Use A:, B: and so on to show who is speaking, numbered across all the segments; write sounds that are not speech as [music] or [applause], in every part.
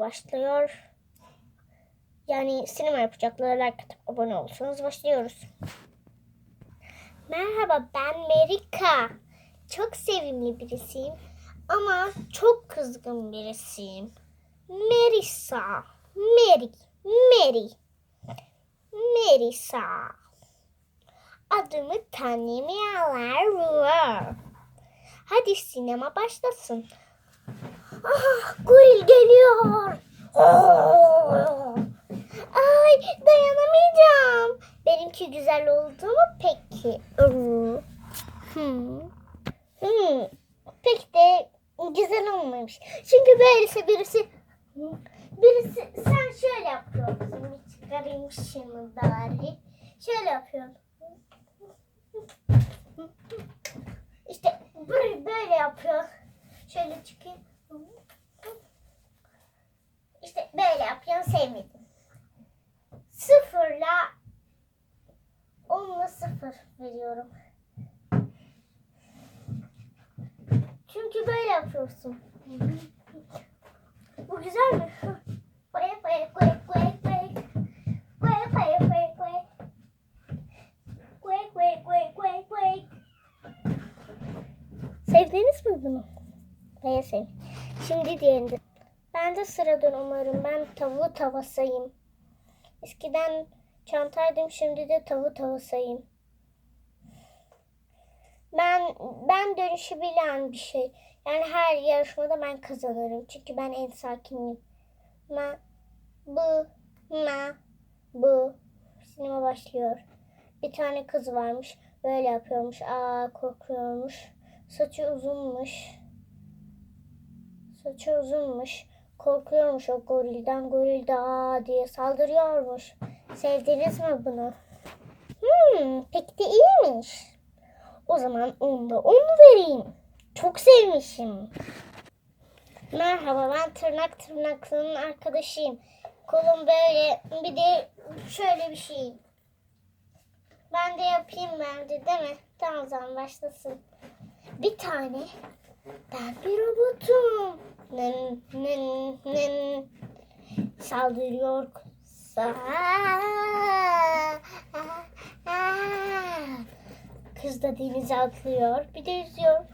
A: başlıyor. Yani sinema yapacaklar. Like atıp abone olursanız başlıyoruz. Merhaba ben Merika. Çok sevimli birisiyim. Ama çok kızgın birisiyim. Merisa. Mary. Mary. Merisa. Adımı tanımayanlar Hadi sinema başlasın. Ah, goril geliyor. Oh. Ay dayanamayacağım. Benimki güzel oldu mu peki? Hmm. Hmm. Pek de güzel olmamış. Çünkü böylesi birisi birisi sen şöyle yapıyorsun. Bir çıkarayım şunu bari. Şöyle yapıyorsun. İşte böyle, böyle yapıyor. Şöyle çıkayım. İşte böyle yapıyorsun sevmedim. Sıfırla onla sıfır veriyorum. Çünkü böyle yapıyorsun. Bu güzel mi? Koy koy koy koy koy. Koy koy koy koy. Koy koy koy koy koy. Sevdiniz mi bunu? Ben sevdim. Şimdi diğerinde. Ben de sıradan umarım. Ben tavuğu tavasayım. Eskiden çantaydım şimdi de tavuğu tavasayım. Ben ben dönüşü bilen bir şey. Yani her yarışmada ben kazanırım. Çünkü ben en sakinim. Ma bu ma bu sinema başlıyor. Bir tane kız varmış. Böyle yapıyormuş. Aa korkuyormuş. Saçı uzunmuş. Saçı uzunmuş. Korkuyormuş o gorilden. Goril de diye saldırıyormuş. Sevdiniz mi bunu? Hmm, pek de iyiymiş. O zaman onda onu vereyim. Çok sevmişim. Merhaba ben tırnak tırnaklının arkadaşıyım. Kolum böyle bir de şöyle bir şey. Ben de yapayım bence değil mi? Tamam o zaman başlasın. Bir tane ben bir robotum. Nın, nın, nın. Saldırıyor. Sa Kız da denize atlıyor. Bir de yüzüyor.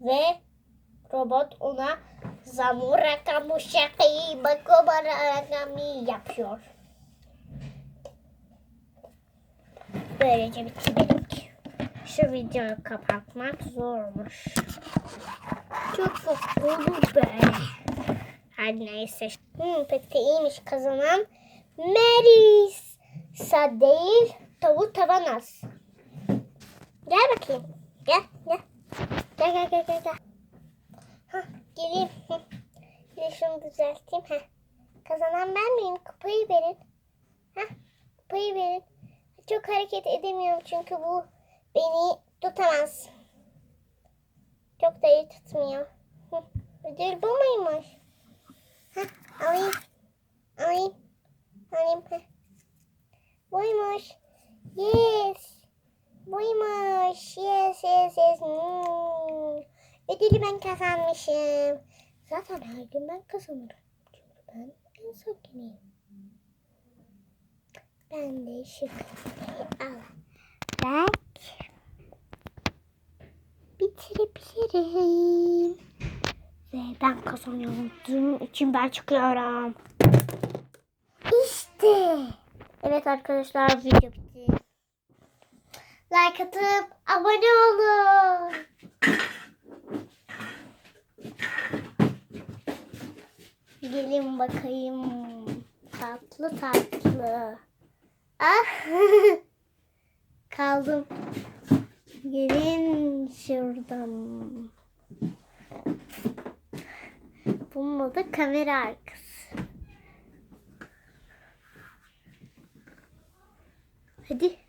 A: Ve robot ona Zamuraka Mushaki Bakobarakami yapıyor. Böylece bitti benimki. Şu videoyu kapatmak zormuş. Çok mutlu be. Her neyse. Hmm, pek de iyiymiş kazanan. Melisa değil. Tavuk tavanaz. Gel bakayım. Gel gel. Gel gel gel gel. gel. Hah, geleyim. Hı. Bir şunu düzelteyim. Heh. Kazanan ben miyim? Kupayı verin. Heh, kupayı verin. Çok hareket edemiyorum çünkü bu beni tutamaz. Çok da iyi tutmuyor. [laughs] Ödül bu muymuş? Heh, alayım. Alayım. Alayım. Heh. Buymuş. Yes. Buymuş. Yes yes yes. Hmm. Ödülü ben kazanmışım. Zaten her gün ben kazanırım. Çünkü ben en sakiniyim. Ben de şık. Al. Bak. Bitirebilirim. Ve ben kazanıyorum. Bunun için ben çıkıyorum. İşte. Evet arkadaşlar video bitti. Like atıp abone olun. Gelin bakayım. Tatlı tatlı. Ah. [laughs] Kaldım. Gelin şuradan. Bunun da kamera arkası. Hadi.